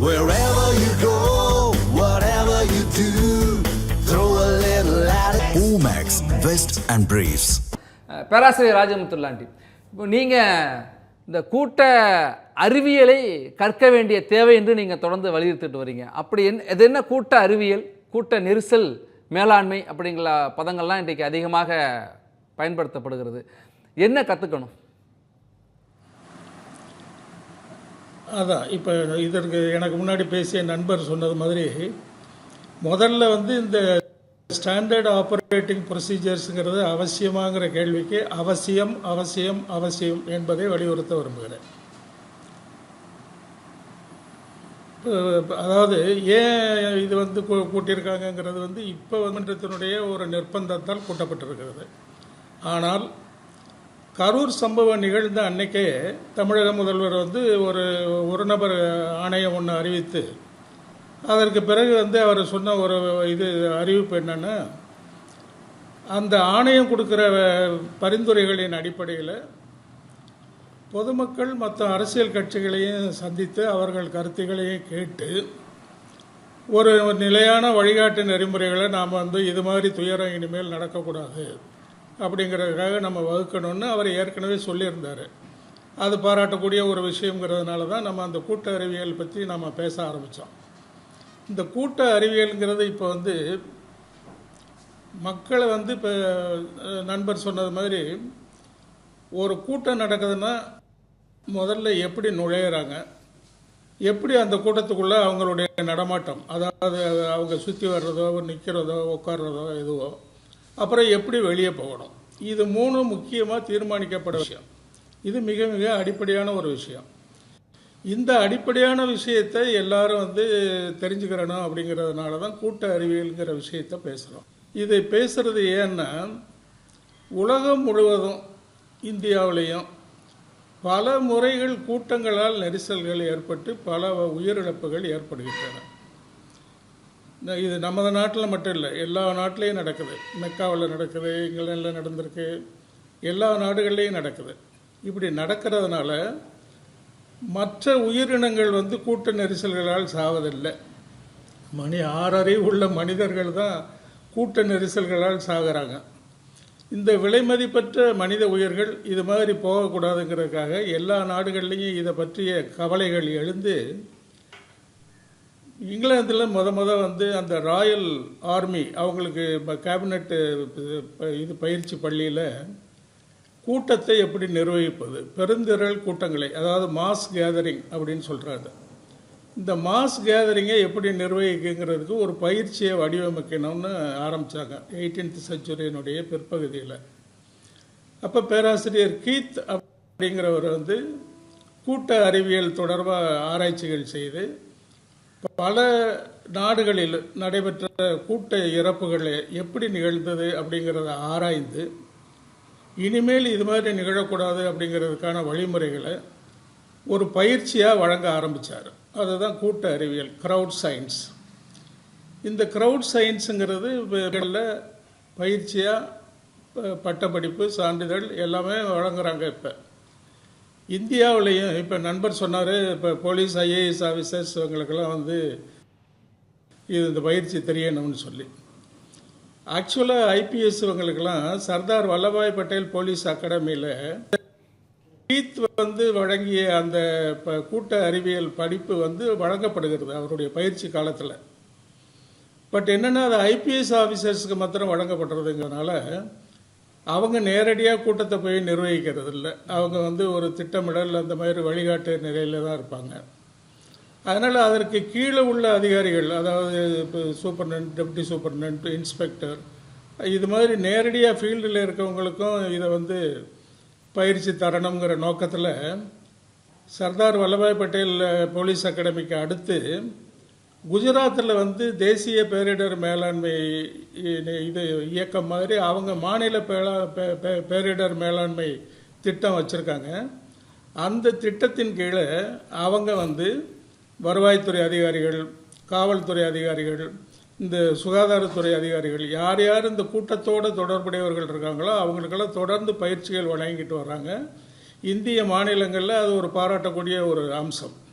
Wherever you go, whatever you do, throw a little at it. Omax, Vest and Briefs. பேராசிரியர் ராஜமுத்துல்லாண்டி இப்போ நீங்கள் இந்த கூட்ட அறிவியலை கற்க வேண்டிய தேவை என்று நீங்கள் தொடர்ந்து வலியுறுத்திட்டு வரீங்க அப்படி என்ன இது என்ன கூட்ட அறிவியல் கூட்ட நெரிசல் மேலாண்மை அப்படிங்கிற பதங்கள்லாம் இன்றைக்கு அதிகமாக பயன்படுத்தப்படுகிறது என்ன கற்றுக்கணும் அதான் இப்போ இதற்கு எனக்கு முன்னாடி பேசிய நண்பர் சொன்னது மாதிரி முதல்ல வந்து இந்த ஸ்டாண்டர்ட் ஆப்ரேட்டிங் ப்ரொசீஜர்ஸுங்கிறது அவசியமாகிற கேள்விக்கு அவசியம் அவசியம் அவசியம் என்பதை வலியுறுத்த விரும்புகிறேன். அதாவது ஏன் இது வந்து கூ- கூட்டியிருக்காங்கங்கிறது வந்து இப்போ மன்றத்தினுடைய ஒரு நிர்பந்தத்தால் கூட்டப்பட்டிருக்கிறது. ஆனால் கரூர் சம்பவம் நிகழ்ந்த அன்னைக்கே தமிழக முதல்வர் வந்து ஒரு ஒரு நபர் ஆணையம் ஒன்று அறிவித்து அதற்கு பிறகு வந்து அவர் சொன்ன ஒரு இது அறிவிப்பு என்னன்னா அந்த ஆணையம் கொடுக்குற பரிந்துரைகளின் அடிப்படையில் பொதுமக்கள் மற்ற அரசியல் கட்சிகளையும் சந்தித்து அவர்கள் கருத்துக்களையும் கேட்டு ஒரு நிலையான வழிகாட்டு நெறிமுறைகளை நாம் வந்து இது மாதிரி துயரம் இனிமேல் நடக்கக்கூடாது. அப்படிங்கிறதுக்காக நம்ம வகுக்கணும்னு அவர் ஏற்கனவே சொல்லியிருந்தார். அது பாராட்டக்கூடிய ஒரு விஷயங்கிறதுனால தான் நம்ம அந்த கூட்ட அறிவியல் பற்றி நம்ம பேச ஆரம்பித்தோம் இந்த கூட்ட அறிவியலுங்கிறது இப்போ வந்து மக்களை வந்து இப்போ நண்பர் சொன்னது மாதிரி ஒரு கூட்டம் நடக்குதுன்னா முதல்ல எப்படி நுழையிறாங்க? எப்படி அந்த கூட்டத்துக்குள்ளே அவங்களுடைய நடமாட்டம்? அதாவது அவங்க சுற்றி வர்றதோ நிற்கிறதோ உட்கார்றதோ எதுவோ. அப்புறம் எப்படி வெளியே போகணும்? இது மூணும் முக்கியமாக தீர்மானிக்கப்பட விஷயம். இது மிக மிக அடிப்படையான ஒரு விஷயம். இந்த அடிப்படையான விஷயத்தை எல்லாரும் வந்து தெரிஞ்சுக்கிறணும் அப்படிங்கிறதுனால தான் கூட்ட அறிவியல்ங்கிற விஷயத்தை பேசுகிறோம் இதை பேசுகிறது ஏன்னா உலகம் முழுவதும் இந்தியாவிலையும் பல முறைகள் கூட்டங்களால் நெரிசல்கள் ஏற்பட்டு பல உயிரிழப்புகள் ஏற்படுகின்றன. இது நமது நாட்டில் மட்டும் இல்லை எல்லா நாட்டிலையும் நடக்குது. மெக்காவில் நடக்குது இங்கிலாண்டில் நடந்திருக்கு எல்லா நாடுகள்லேயும் நடக்குது. இப்படி நடக்கிறதுனால மற்ற உயிரினங்கள் வந்து கூட்ட நெரிசல்களால் சாவதில்லை. மணி ஆறறிவு உள்ள மனிதர்கள் தான் கூட்ட நெரிசல்களால் சாகிறாங்க. இந்த விலைமதிப்பற்ற மனித உயிர்கள் இது மாதிரி போகக்கூடாதுங்கிறதுக்காக எல்லா நாடுகள்லையும் இதை பற்றிய கவலைகள் எழுந்து இங்கிலாந்தில் முத முத வந்து அந்த ராயல் ஆர்மி அவங்களுக்கு கேபினட் இது பயிற்சி பள்ளியில் கூட்டத்தை எப்படி நிர்வகிப்பது? பெருந்திரள் கூட்டங்களை அதாவது மாஸ் கேதரிங் அப்படின்னு சொல்கிறாங்க இந்த மாஸ் கேதரிங்கை எப்படி நிர்வகிக்குங்கிறதுக்கு ஒரு பயிற்சியை வடிவமைக்கணும்னு ஆரம்பித்தாங்க எயிட்டீன்த் செஞ்சுரியினுடைய பிற்பகுதியில். அப்போ பேராசிரியர் கீத் அப்படிங்கிறவர் வந்து கூட்ட அறிவியல் தொடர்பாக ஆராய்ச்சிகள் செய்து பல நாடுகளில் நடைபெற்ற கூட்ட இறப்புகள் எப்படி நிகழ்ந்தது அப்படிங்கிறத ஆராய்ந்து இனிமேல் இது மாதிரி நிகழக்கூடாது அப்படிங்கிறதுக்கான வழிமுறைகளை ஒரு பயிற்சியாக வழங்க ஆரம்பித்தார் அதுதான் கூட்ட அறிவியல் க்ரௌட் சயின்ஸ் இந்த க்ரௌட் சயின்ஸுங்கிறது இவர்களில் பயிற்சியாக பட்டப்படிப்பு சான்றிதழ் எல்லாமே வழங்குறாங்க இப்போ. இந்தியாவிலையும் இப்போ நண்பர் சொன்னார் இப்போ போலீஸ் ஐஏஎஸ் ஆஃபீஸர்ஸ் இவங்களுக்கெல்லாம் வந்து இது இந்த பயிற்சி தெரியணும்னு சொல்லி. ஆக்சுவலாக ஐபிஎஸ் இவங்களுக்கெல்லாம் சர்தார் வல்லபாய் பட்டேல் போலீஸ் அகாடமியில் கீத் வந்து வழங்கிய அந்த ப- கூட்ட அறிவியல் படிப்பு வந்து வழங்கப்படுகிறது அவருடைய பயிற்சி காலத்தில். பட் என்னென்னா அது ஐபிஎஸ் ஆஃபீஸர்ஸுக்கு மாத்திரம் வழங்கப்படுறதுங்கிறனால அவங்க நேரடியாக கூட்டத்தை போய் நிர்வகிக்கிறது இல்லை. அவங்க வந்து ஒரு திட்டமிடல் அந்த மாதிரி வழிகாட்டு நிலையில் தான் இருப்பாங்க. அதனால் அதற்கு கீழே உள்ள அதிகாரிகள் அதாவது இப்போ சூப்பர்டென்ட் டெப்டி சூப்பர்டென்ட் இன்ஸ்பெக்டர் இது மாதிரி நேரடியாக ஃபீல்டில் இருக்கவங்களுக்கும் இதை வந்து பயிற்சி தரணுங்கிற நோக்கத்தில் சர்தார் வல்லபாய் பட்டேல் போலீஸ் அகாடமிக்கு அடுத்து குஜராத்தில் வந்து தேசிய பேரிடர் மேலாண்மை இது இயக்கம் மாதிரி அவங்க மாநில பேலா பே- பே- பேரிடர் மேலாண்மை திட்டம் வச்சுருக்காங்க. அந்த திட்டத்தின் கீழே அவங்க வந்து வருவாய்த்துறை அதிகாரிகள் காவல்துறை அதிகாரிகள் இந்த சுகாதாரத்துறை அதிகாரிகள் யார் யார் இந்த கூட்டத்தோடு தொடர்புடையவர்கள் இருக்காங்களோ அவங்களுக்கெல்லாம் தொடர்ந்து பயிற்சிகள் வழங்கிட்டு வர்றாங்க. இந்திய மாநிலங்களில் அது ஒரு பாராட்டக்கூடிய ஒரு அம்சம்.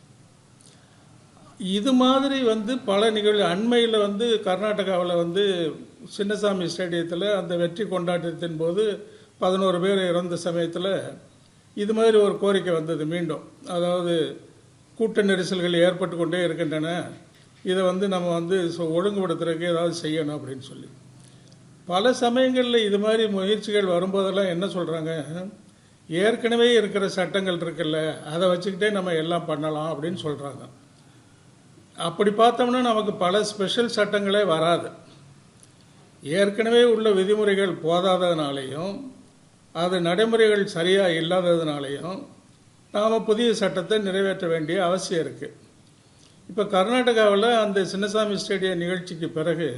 இது மாதிரி வந்து பல நிகழ்வு அண்மையில் வந்து கர்நாடகாவில் வந்து சின்னசாமி ஸ்டேடியத்தில் அந்த வெற்றி கொண்டாட்டத்தின் போது பதினோரு பேர் இறந்த சமயத்தில் இது மாதிரி ஒரு கோரிக்கை வந்தது மீண்டும். அதாவது கூட்ட நெரிசல்கள் ஏற்பட்டு கொண்டே இருக்கின்றன. இதை வந்து நம்ம வந்து ஒழுங்குபடுத்துறதுக்கு ஏதாவது செய்யணும் அப்படின்னு சொல்லி. பல சமயங்களில் இது மாதிரி முயற்சிகள் வரும்போதெல்லாம் என்ன சொல்கிறாங்க ஏற்கனவே இருக்கிற சட்டங்கள் இருக்குல்ல அதை வச்சுக்கிட்டே நம்ம எல்லாம் பண்ணலாம் அப்படின்னு சொல்கிறாங்க அப்படி பார்த்தோம்னா நமக்கு பல ஸ்பெஷல் சட்டங்களே வராது. ஏற்கனவே உள்ள விதிமுறைகள் போதாததுனாலையும் அது நடைமுறைகள் சரியாக இல்லாததுனாலையும் நாம் புதிய சட்டத்தை நிறைவேற்ற வேண்டிய அவசியம் இருக்குது இப்போ கர்நாடகாவில் அந்த சின்னசாமி ஸ்டேடிய நிகழ்ச்சிக்கு பிறகு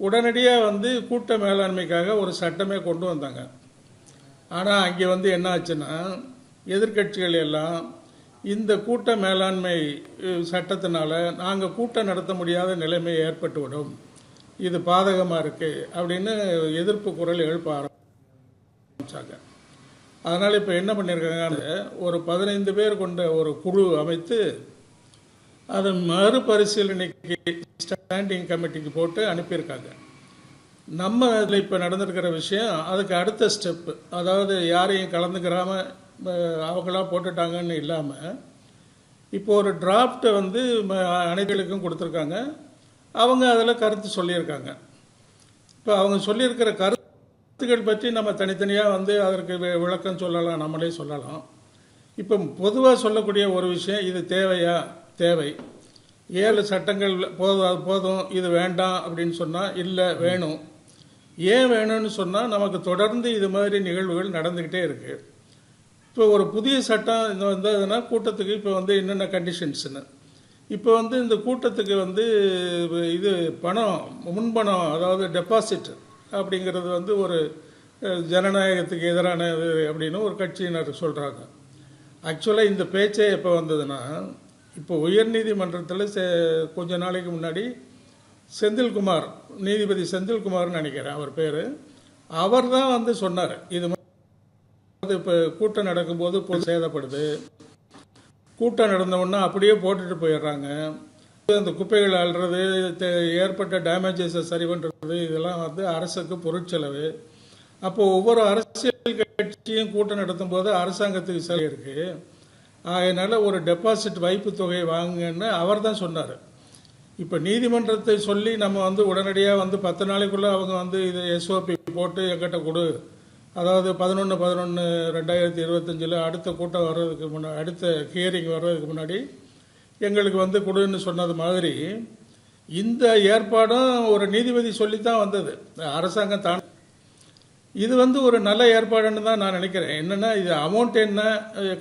உடனடியாக வந்து கூட்ட மேலாண்மைக்காக ஒரு சட்டமே கொண்டு வந்தாங்க. ஆனால் அங்கே வந்து என்ன ஆச்சுன்னா எதிர்க்கட்சிகள் எல்லாம் இந்த கூட்ட மேலாண்மை சட்டத்தினால் சட்டத்தினால நாங்கள் கூட்டம் நடத்த முடியாத நிலைமை ஏற்பட்டுவிடும். இது பாதகமாக இருக்கு அப்படின்னு எதிர்ப்பு குரல் எழுப்ப ஆரம்பிச்சாங்க. அதனால் இப்போ என்ன பண்ணியிருக்காங்க ஒரு பதினைந்து பேர் கொண்ட ஒரு குழு அமைத்து அதை மறுபரிசீலனைக்கு ஸ்டாண்டிங் கமிட்டிக்கு போட்டு அனுப்பியிருக்காங்க. நம்ம இதில் இப்போ நடந்திருக்கிற விஷயம் அதுக்கு அடுத்த ஸ்டெப்பு அதாவது யாரையும் கலந்துக்கிறாமல் அவங்களாம் அவங்களா போட்டுட்டாங்கன்னு இல்லாமல் இப்போ ஒரு டிராஃப்டை வந்து அனைத்துகளுக்கும் கொடுத்துருக்காங்க. அவங்க அதில் கருத்து சொல்லியிருக்காங்க. இப்போ அவங்க சொல்லியிருக்கிற கருத்துக்கள் பற்றி நம்ம தனித்தனியாக வந்து அதற்கு விளக்கம் சொல்லலாம் நம்மளே சொல்லலாம். இப்போ பொதுவாக சொல்லக்கூடிய ஒரு விஷயம் இது தேவையா? தேவை. ஏழு சட்டங்கள் போதும் போதும் இது வேண்டாம் அப்படின்னு சொன்னால் இல்லை வேணும். ஏன் வேணும்னு சொன்னால் நமக்கு தொடர்ந்து இது மாதிரி நிகழ்வுகள் நடந்துக்கிட்டே இருக்குது இப்போ ஒரு புதிய சட்டம் இந்த வந்ததுன்னா கூட்டத்துக்கு இப்போ வந்து என்னென்ன கண்டிஷன்ஸ்னு இப்போ வந்து இந்த கூட்டத்துக்கு வந்து இது பணம் முன்பணம் அதாவது டெபாசிட் அப்படிங்கிறது வந்து ஒரு ஜனநாயகத்துக்கு எதிரானது அப்படின்னு ஒரு கட்சியினர் சொல்கிறாங்க ஆக்சுவலாக இந்த பேச்சே எப்போ வந்ததுன்னா இப்போ உயர்நீதிமன்றத்தில் செ- கொஞ்ச நாளைக்கு முன்னாடி செந்தில்குமார் நீதிபதி செந்தில்குமார்னு நினைக்கிறேன் அவர் பேர் அவர் தான் வந்து சொன்னார் இது அது இப்போ கூட்டம் நடக்கும்போது பொது சேதப்படுது. கூட்டம் நடந்தவுடனே அப்படியே போட்டுட்டு போயிடுறாங்க. அந்த குப்பைகள் அள்ளுறது தே- ஏற்பட்ட டேமேஜஸை சரி பண்ணுறது இதெல்லாம் வந்து அரசுக்கு பொருட்செலவு. அப்போ ஒவ்வொரு அரசியல் கட்சியும் கூட்டம் நடத்தும் போது அரசாங்கத்துக்கு சரி இருக்கு. அதனால் ஒரு டெபாசிட் வைப்பு தொகை வாங்குங்கன்னு அவர் தான் சொன்னார். இப்போ நீதிமன்றத்தை சொல்லி நம்ம வந்து உடனடியாக வந்து பத்து நாளைக்குள்ளே அவங்க வந்து இது எஸ்ஓபி போட்டு எங்கிட்ட கொடு. அதாவது பதினொன்று பதினொன்று ரெண்டாயிரத்தி இருபத்தஞ்சில் அடுத்த கூட்டம் வர்றதுக்கு முன்னாடி அடுத்த ஹியரிங் வர்றதுக்கு முன்னாடி எங்களுக்கு வந்து கொடுன்னு சொன்னது மாதிரி இந்த ஏற்பாடும் ஒரு நீதிபதி சொல்லித்தான் வந்தது. அரசாங்கம் தான். இது வந்து ஒரு நல்ல ஏற்பாடுன்னு தான் நான் நினைக்கிறேன். என்னென்னா இது அமௌண்ட் என்ன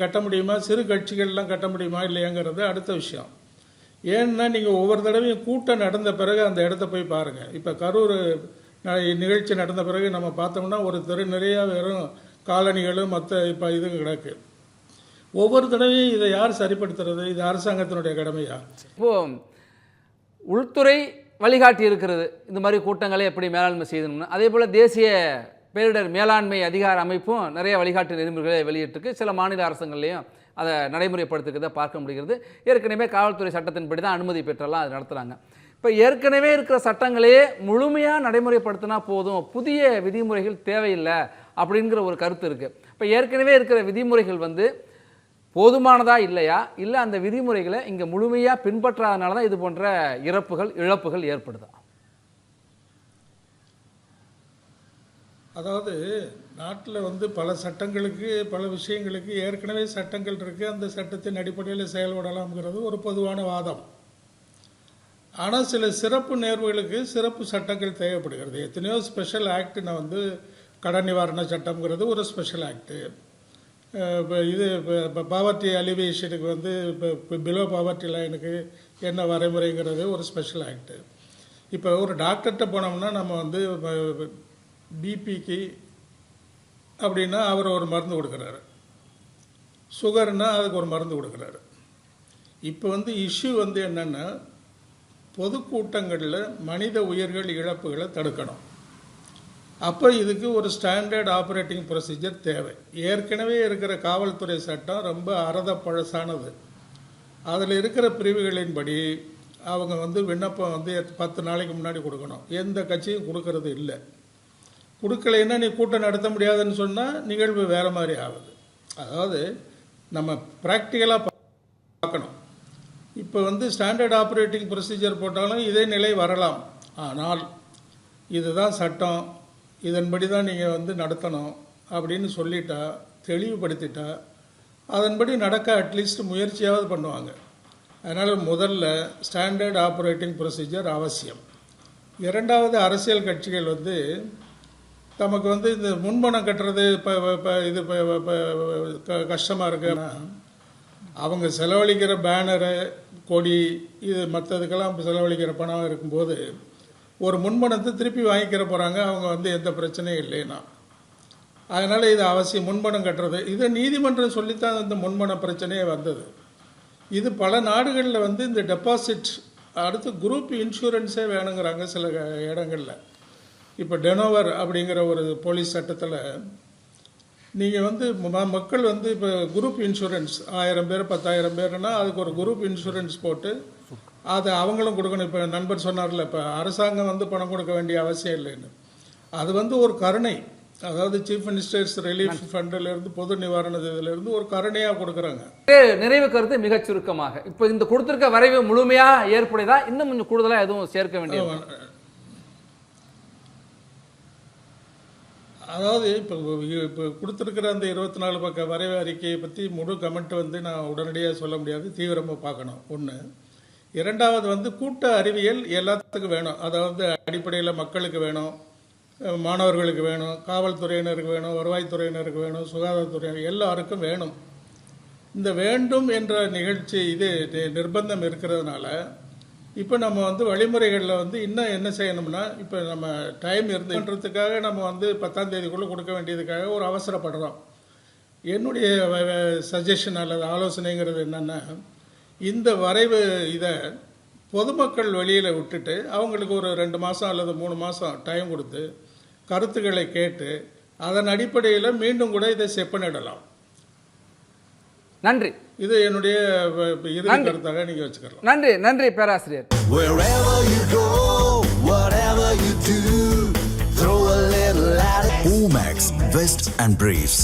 கட்ட முடியுமா சிறு கட்சிகள்லாம் கட்ட முடியுமா இல்லையாங்கிறது அடுத்த விஷயம். ஏன்னா நீங்கள் ஒவ்வொரு தடவையும் கூட்டம் நடந்த பிறகு அந்த இடத்த போய் பாருங்கள் இப்போ கரூர் நிகழ்ச்சி நடந்த பிறகு நம்ம பார்த்தோம்னா ஒரு தெரு நிறைய வெறும் காலனிகளும் மற்ற இப்போ இது கிடக்கு. ஒவ்வொரு தடவையும் இதை யார் சரிப்படுத்துறது? இது அரசாங்கத்தினுடைய கடமையா? இப்போ உள்துறை வழிகாட்டி இருக்கிறது. இந்த மாதிரி கூட்டங்களை எப்படி மேலாண்மை செய்யணும்னு. அதே போல் தேசிய பேரிடர் மேலாண்மை அதிகார அமைப்பும் நிறைய வழிகாட்டு நெறிமுறைகளை வெளியிட்டிருக்கு. சில மாநில அரசுகள்லையும் அதை நடைமுறைப்படுத்துக்கிறத பார்க்க முடிகிறது. ஏற்கனவே காவல்துறை சட்டத்தின்படி தான் அனுமதி பெற்றெல்லாம் அது நடத்துகிறாங்க இப்போ ஏற்கனவே இருக்கிற சட்டங்களையே முழுமையாக நடைமுறைப்படுத்தினா போதும். புதிய விதிமுறைகள் தேவையில்லை அப்படிங்கிற ஒரு கருத்து இருக்குது இப்போ ஏற்கனவே இருக்கிற விதிமுறைகள் வந்து போதுமானதா இல்லையா? இல்லை அந்த விதிமுறைகளை இங்கே முழுமையாக பின்பற்றாதனால தான் இது போன்ற இறப்புகள் இழப்புகள் ஏற்படுதா? அதாவது நாட்டில் வந்து பல சட்டங்களுக்கு பல விஷயங்களுக்கு ஏற்கனவே சட்டங்கள் இருக்குது அந்த சட்டத்தின் அடிப்படையில் செயல்படலாம்ங்கிறது ஒரு பொதுவான வாதம். ஆனால் சில சிறப்பு நேர்வுகளுக்கு சிறப்பு சட்டங்கள் தேவைப்படுகிறது. எத்தனையோ ஸ்பெஷல் ஆக்ட் நான் வந்து கடன் நிவாரண சட்டம்ங்கிறது ஒரு ஸ்பெஷல் ஆக்ட்டு இப்போ இது இப்போ பாவர்ட்டி அலிவேஷனுக்கு வந்து இப்போ பிலோ பாவர்ட்டி லைனுக்கு என்ன வரைமுறைங்கிறது ஒரு ஸ்பெஷல் ஆக்ட்டு இப்போ ஒரு டாக்டர்கிட்ட போனோம்னா நம்ம வந்து பிபிக்கு அப்படின்னா அவர் ஒரு மருந்து கொடுக்குறாரு. சுகர்னால் அதுக்கு ஒரு மருந்து கொடுக்குறாரு. இப்போ வந்து இஷ்யூ வந்து என்னென்னா பொதுக்கூட்டங்களில் மனித உயிர்கள் இழப்புகளை தடுக்கணும். அப்போ இதுக்கு ஒரு ஸ்டாண்டர்ட் ஆப்ரேட்டிங் ப்ரொசீஜர் தேவை. ஏற்கனவே இருக்கிற காவல்துறை சட்டம் ரொம்ப அறத பழசானது அதில் இருக்கிற பிரிவுகளின்படி அவங்க வந்து விண்ணப்பம் வந்து பத்து நாளைக்கு முன்னாடி கொடுக்கணும். எந்த கட்சியும் கொடுக்கறது இல்லை. கொடுக்கலைன்னா நீ கூட்டம் நடத்த முடியாதுன்னு சொன்னால் நிகழ்வு வேறு மாதிரி ஆகுது. அதாவது நம்ம ப்ராக்டிக்கலாக பார்க்கணும். இப்போ வந்து ஸ்டாண்டர்ட் ஆப்ரேட்டிங் ப்ரொசீஜர் போட்டாலும் இதே நிலை வரலாம். ஆனால் இதுதான் சட்டம் இதன்படி தான் நீங்கள் வந்து நடத்தணும் அப்படின்னு சொல்லிட்டா தெளிவுபடுத்திட்டா அதன்படி நடக்க அட்லீஸ்ட் முயற்சியாவது பண்ணுவாங்க. அதனால் முதல்ல ஸ்டாண்டர்ட் ஆப்ரேட்டிங் ப்ரொசீஜர் அவசியம். இரண்டாவது அரசியல் கட்சிகள் வந்து நமக்கு வந்து இந்த முன்பணம் கட்டுறது இப்போ இது இப்போ கஷ்டமாக இருக்குன்னா அவங்க செலவழிக்கிற பேனரு கொடி இது மற்றதுக்கெல்லாம் செலவழிக்கிற பணம் இருக்கும்போது ஒரு முன்பணத்தை திருப்பி வாங்கிக்கிற போகிறாங்க அவங்க வந்து எந்த பிரச்சனையும் இல்லைன்னா. அதனால் இது அவசியம் முன்பணம் கட்டுறது. இதை நீதிமன்றம் சொல்லித்தான் இந்த முன்பண பிரச்சனையே வந்தது. இது பல நாடுகளில் வந்து இந்த டெபாசிட் அடுத்து குரூப் இன்சூரன்ஸே வேணுங்கிறாங்க சில இடங்களில். இப்போ டெனோவர் அப்படிங்கிற ஒரு போலீஸ் சட்டத்தில் நீங்கள் வந்து மக்கள் வந்து இப்போ குரூப் இன்சூரன்ஸ் ஆயிரம் பேர் பத்தாயிரம் பேர்னா அதுக்கு ஒரு குரூப் இன்சூரன்ஸ் போட்டு அதை அவங்களும் கொடுக்கணும். இப்போ நண்பர் சொன்னார்ல இப்போ அரசாங்கம் வந்து பணம் கொடுக்க வேண்டிய அவசியம் இல்லைன்னு. அது வந்து ஒரு கருணை. அதாவது சீஃப் மினிஸ்டர்ஸ் ரிலீஃப் ஃபண்டிலிருந்து பொது நிவாரண இதிலிருந்து ஒரு கருணையாக கொடுக்குறாங்க. நிறைவு கருத்து மிகச் சுருக்கமாக. இப்போ இந்த கொடுத்திருக்க வரைவு முழுமையா ஏற்புடையதா? இன்னும் கொஞ்சம் கூடுதலா எதுவும் சேர்க்க வேண்டியது அதாவது இப்போ இப்போ கொடுத்துருக்கிற அந்த இருபத்தி நாலு பக்க வரைவு அறிக்கையை பற்றி முழு கமெண்ட் வந்து நான் உடனடியாக சொல்ல முடியாது தீவிரமாக பார்க்கணும். ஒன்று இரண்டாவது வந்து கூட்ட அறிவியல் எல்லாத்துக்கும் வேணும். அதாவது அடிப்படையில் மக்களுக்கு வேணும் மாணவர்களுக்கு வேணும் காவல்துறையினருக்கு வேணும் வருவாய்த்துறையினருக்கு வேணும் சுகாதாரத்துறையினர் எல்லாருக்கும் வேணும். இந்த வேண்டும் என்ற நிகழ்ச்சி இது நி- நிர்பந்தம் இருக்கிறதுனால இப்போ நம்ம வந்து வழிமுறைகளில் வந்து இன்னும் என்ன செய்யணும்னா இப்போ நம்ம டைம் இருந்துன்றதுக்காக நம்ம வந்து பத்தாம் தேதிக்குள்ளே கொடுக்க வேண்டியதுக்காக ஒரு அவசரப்படுறோம். என்னுடைய சஜஷன் அல்லது ஆலோசனைங்கிறது என்னென்னா இந்த வரைவு இதை பொதுமக்கள் வெளியில் விட்டுட்டு அவங்களுக்கு ஒரு ரெண்டு மாதம் அல்லது மூணு மாதம் டைம் கொடுத்து கருத்துக்களை கேட்டு அதன் அடிப்படையில் மீண்டும் கூட இதை செப்பனிடலாம். நன்றி. இது என்னுடைய வ- இறுதி கருத்தாக நீங்கள் வச்சுக்கலாம் நன்றி நன்றி பேராசிரியர் Wherever you go, whatever you do, throw a little at it. Omax, Vest and Briefs.